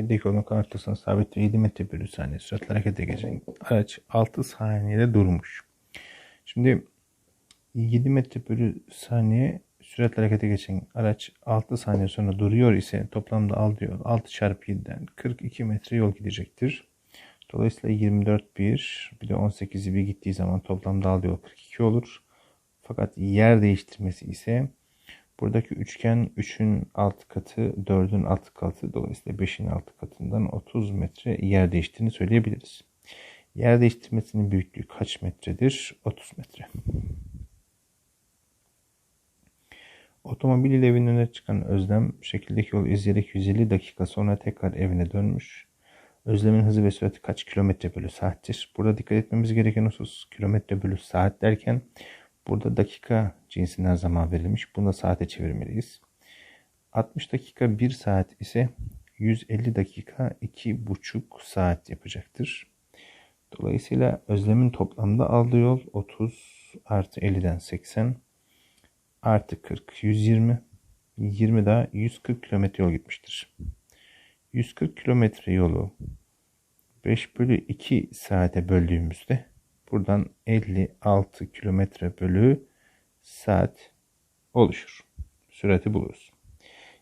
şekildeki yolun karşısına sabit ve 7 metre bölü saniye süratle harekete geçen araç 6 saniyede durmuş. Şimdi 7 metre bölü saniye süratle harekete geçen araç 6 saniye sonra duruyor ise toplamda aldığı yol 6 çarpı 7'den 42 metre yol gidecektir. Dolayısıyla 24 bir bir de 18'i bir gittiği zaman toplamda aldığı yol 42 olur. Fakat yer değiştirmesi ise buradaki üçgen 3'ün alt katı 4'ün alt katı dolayısıyla 5'in alt katından 30 metre yer değiştiğini söyleyebiliriz. Yer değiştirmesinin büyüklüğü kaç metredir? 30 metre. Otomobil ile evinin önüne çıkan Özlem şekildeki yol izleyerek 150 dakika sonra tekrar evine dönmüş. Özlem'in hızı ve sürati kaç kilometre bölü saattir? Burada dikkat etmemiz gereken husus kilometre bölü saat derken burada dakika cinsinden zaman verilmiş. Bunu da saate çevirmeliyiz. 60 dakika 1 saat ise 150 dakika 2,5 saat yapacaktır. Dolayısıyla Özlem'in toplamda aldığı yol 30 artı 50'den 80 artı 40 120 20 daha 140 kilometre yol gitmiştir. 140 kilometre yolu 5 bölü 2 saate böldüğümüzde buradan 56 kilometre bölü saat oluşur. Sürati buluruz.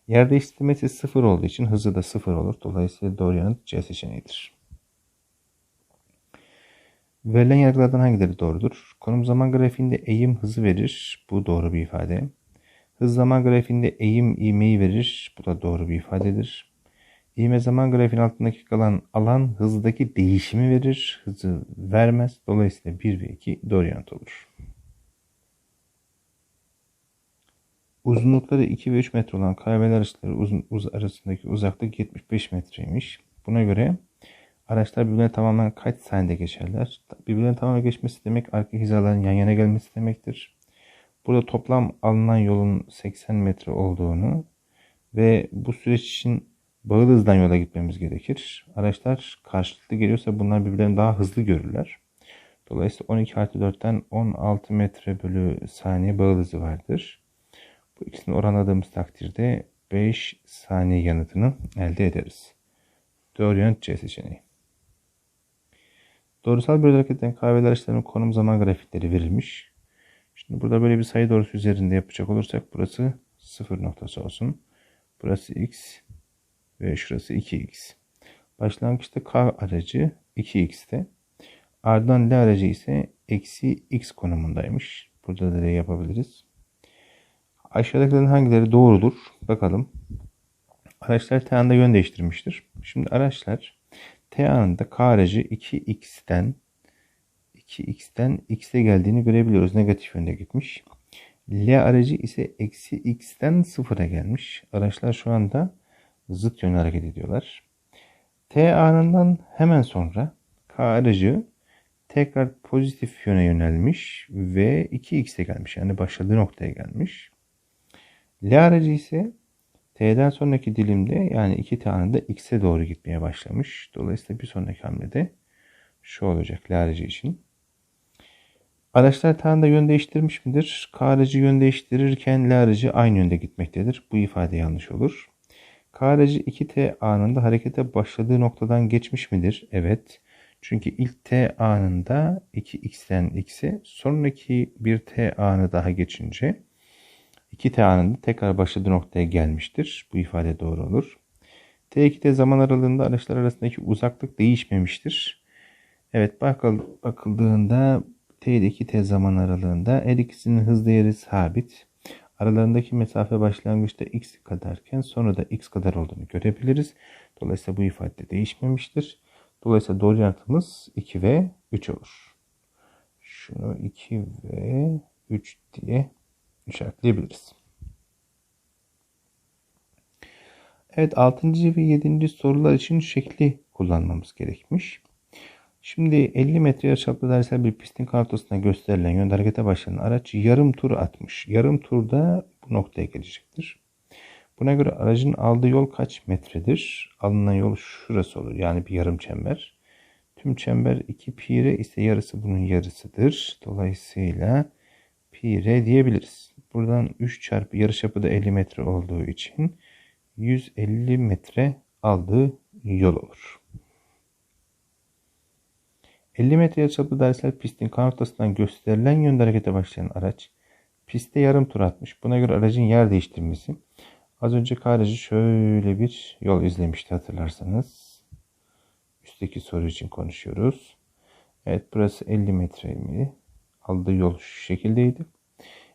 Yer değiştirmesi sıfır olduğu için hızı da sıfır olur. Dolayısıyla doğru yanıt C seçeneğidir. Verilen yargılardan hangileri doğrudur? Konum zaman grafiğinde eğim hızı verir. Bu doğru bir ifade. Hız zaman grafiğinde eğim ivmeyi verir. Bu da doğru bir ifadedir. İğme zaman grafiğinin altındaki kalan alan hızdaki değişimi verir. Hızı vermez. Dolayısıyla 1 ve 2 doğru olur. Uzunlukları 2 ve 3 metre olan kahveler araçları uzun, uz, arasındaki uzaklık 75 metreymiş. Buna göre araçlar birbirine tamamen kaç saniyede geçerler? Birbirine tamamen geçmesi demek arka hizaların yan yana gelmesi demektir. Burada toplam alınan yolun 80 metre olduğunu ve bu süreç için bağıl hızdan yola gitmemiz gerekir. Araçlar karşılıklı geliyorsa bunlar birbirlerini daha hızlı görürler. Dolayısıyla 12 artı 4'ten 16 metre bölü saniye bağıl hızı vardır. Bu ikisini oranladığımız takdirde 5 saniye yanıtını elde ederiz. Doğru yanıt C seçeneği. Doğrusal bir hareket eden kahveler araçlarının konum zaman grafikleri verilmiş. Şimdi burada böyle bir sayı doğrusu üzerinde yapacak olursak burası 0 noktası olsun. Burası x ve şurası 2x. Başlangıçta k aracı 2x'te. Ardından L aracı ise eksi x konumundaymış. Burada da D yapabiliriz. Aşağıdakilerin hangileri doğrudur? Bakalım. Araçlar T anında yön değiştirmiştir. Şimdi araçlar T anında K aracı 2x'ten 2x'ten x'e geldiğini görebiliyoruz. Negatif yönde gitmiş. L aracı ise eksi x'ten sıfıra gelmiş. Araçlar şu anda zıt yönde hareket ediyorlar. T anından hemen sonra K aracı tekrar pozitif yöne yönelmiş ve 2x'e gelmiş. Yani başladığı noktaya gelmiş. L aracı ise T'den sonraki dilimde yani 2 tane de X'e doğru gitmeye başlamış. Dolayısıyla bir sonraki hamlede şu olacak L aracı için. Araçlar tane de yön değiştirmiş midir? K aracı yön değiştirirken L aracı aynı yönde gitmektedir. Bu ifade yanlış olur. K aracı 2T anında harekete başladığı noktadan geçmiş midir? Evet. Çünkü ilk T anında 2X'ten X'e sonraki bir T anı daha geçince 2T anında tekrar başladığı noktaya gelmiştir. Bu ifade doğru olur. T2T zaman aralığında araçlar arasındaki uzaklık değişmemiştir. Evet bakıldığında T ile 2T zaman aralığında her ikisinin hız değeri sabit. Aralarındaki mesafe başlangıçta x kadarken sonra da x kadar olduğunu görebiliriz. Dolayısıyla bu ifade değişmemiştir. Dolayısıyla doğru yanıtımız 2 ve 3 olur. Şunu 2 ve 3 diye işaretleyebiliriz. Evet 6. ve 7. sorular için şekli kullanmamız gerekmiş. Şimdi 50 metre yarıçaplı dairesel bir pistin kartosuna gösterilen yönde harekete başlayan araç yarım tur atmış. Yarım turda bu noktaya gelecektir. Buna göre aracın aldığı yol kaç metredir? Alınan yol şurası olur. Yani bir yarım çember. Tüm çember 2 pi r ise yarısı bunun yarısıdır. Dolayısıyla pi r diyebiliriz. Buradan 3 çarpı yarıçapı da 50 metre olduğu için 150 metre aldığı yol olur. 50 metre yarıçaplı dairesel pistin K noktasından gösterilen yönde harekete başlayan araç pistte yarım tur atmış. Buna göre aracın yer değiştirmesi. Az önce aracı şöyle bir yol izlemişti hatırlarsanız. Üstteki soru için konuşuyoruz. Evet burası 50 metre mi? Aldığı yol şu şekildeydi.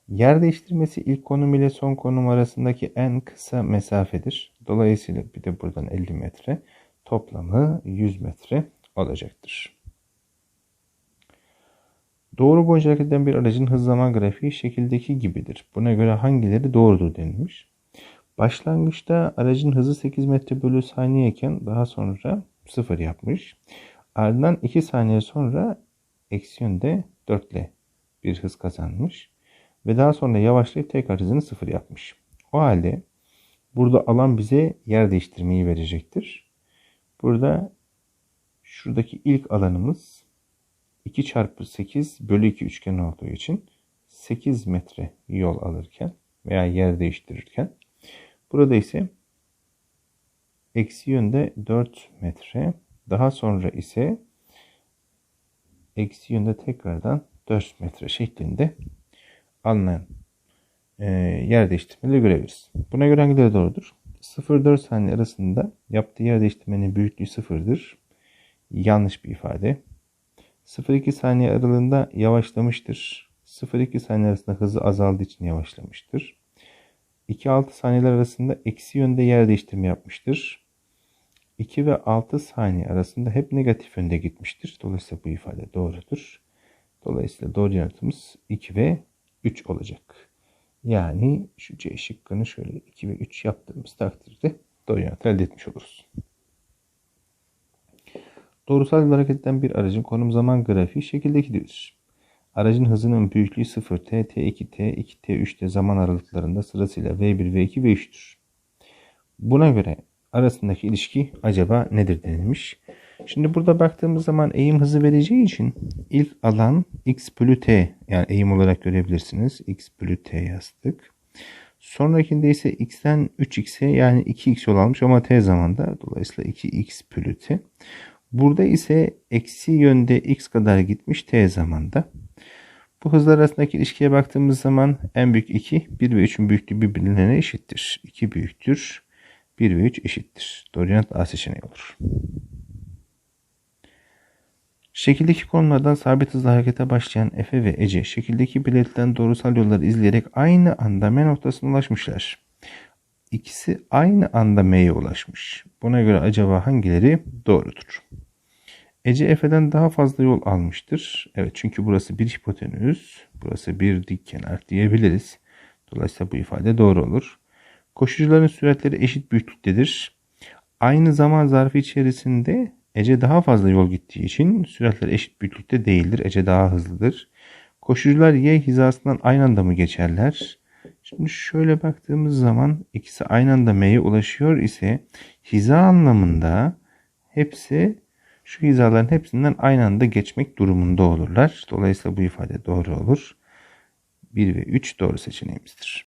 Yer değiştirmesi ilk konum ile son konum arasındaki en kısa mesafedir. Dolayısıyla bir de buradan 50 metre toplamı 100 metre olacaktır. Doğru boyunca hareket eden bir aracın hız zaman grafiği şekildeki gibidir. Buna göre hangileri doğrudur denilmiş. Başlangıçta aracın hızı 8 metre bölü saniye iken daha sonra 0 yapmış. Ardından 2 saniye sonra eksi yönde 4 ile bir hız kazanmış. Ve daha sonra yavaşlayıp tekrar hızını 0 yapmış. O halde burada alan bize yer değiştirmeyi verecektir. Burada şuradaki ilk alanımız 2 çarpı 8 bölü 2 üçgen olduğu için 8 metre yol alırken veya yer değiştirirken burada ise eksi yönde 4 metre daha sonra ise eksi yönde tekrardan 4 metre şeklinde alınan e, yer değiştirmeleri görebiliriz. Buna göre hangileri doğrudur? 0-4 saniye arasında yaptığı yer değiştirmenin büyüklüğü sıfırdır. Yanlış bir ifade. 0-2 saniye aralığında yavaşlamıştır. 0-2 saniye arasında hızı azaldığı için yavaşlamıştır. 2-6 saniyeler arasında eksi yönde yer değiştirme yapmıştır. 2 ve 6 saniye arasında hep negatif yönde gitmiştir. Dolayısıyla bu ifade doğrudur. Dolayısıyla doğru yanıtımız 2 ve 3 olacak. Yani şu C şıkkını şöyle 2 ve 3 yaptığımız takdirde doğru yanıtı elde etmiş oluruz. Doğrusal bir hareket eden bir aracın konum zaman grafiği şekildekidir. Aracın hızının büyüklüğü 0T, T2, T2, T3'te zaman aralıklarında sırasıyla V1, V2, V3'tür. Buna göre arasındaki ilişki acaba nedir denilmiş. Şimdi burada baktığımız zaman eğim hızı vereceği için ilk alan x bölü t yani eğim olarak görebilirsiniz. x bölü t yazdık. Sonrakinde ise x'ten 3x'e yani 2x yol almış ama t zamanda. Dolayısıyla 2x bölü t. Burada ise eksi yönde x kadar gitmiş t zamanda. Bu hızlar arasındaki ilişkiye baktığımız zaman en büyük 2, 1 ve 3'ün büyüklüğü birbirlerine eşittir. 2 büyüktür, 1 ve 3 eşittir. Doğru yanıt A seçeneği olur. Şekildeki konulardan sabit hızla harekete başlayan Efe ve Ece şekildeki belirtilen doğrusal yolları izleyerek aynı anda M noktasına ulaşmışlar. İkisi aynı anda M'ye ulaşmış. Buna göre acaba hangileri doğrudur? Ece Efe'den daha fazla yol almıştır. Evet çünkü burası bir hipotenüs, burası bir dik kenar diyebiliriz. Dolayısıyla bu ifade doğru olur. Koşucuların süratleri eşit büyüklüktedir. Aynı zaman zarfı içerisinde Ece daha fazla yol gittiği için süratler eşit büyüklükte değildir. Ece daha hızlıdır. Koşucular y hizasından aynı anda mı geçerler? Şimdi şöyle baktığımız zaman ikisi aynı anda m'ye ulaşıyor ise hiza anlamında hepsi şu hizaların hepsinden aynı anda geçmek durumunda olurlar. Dolayısıyla bu ifade doğru olur. 1 ve 3 doğru seçeneğimizdir.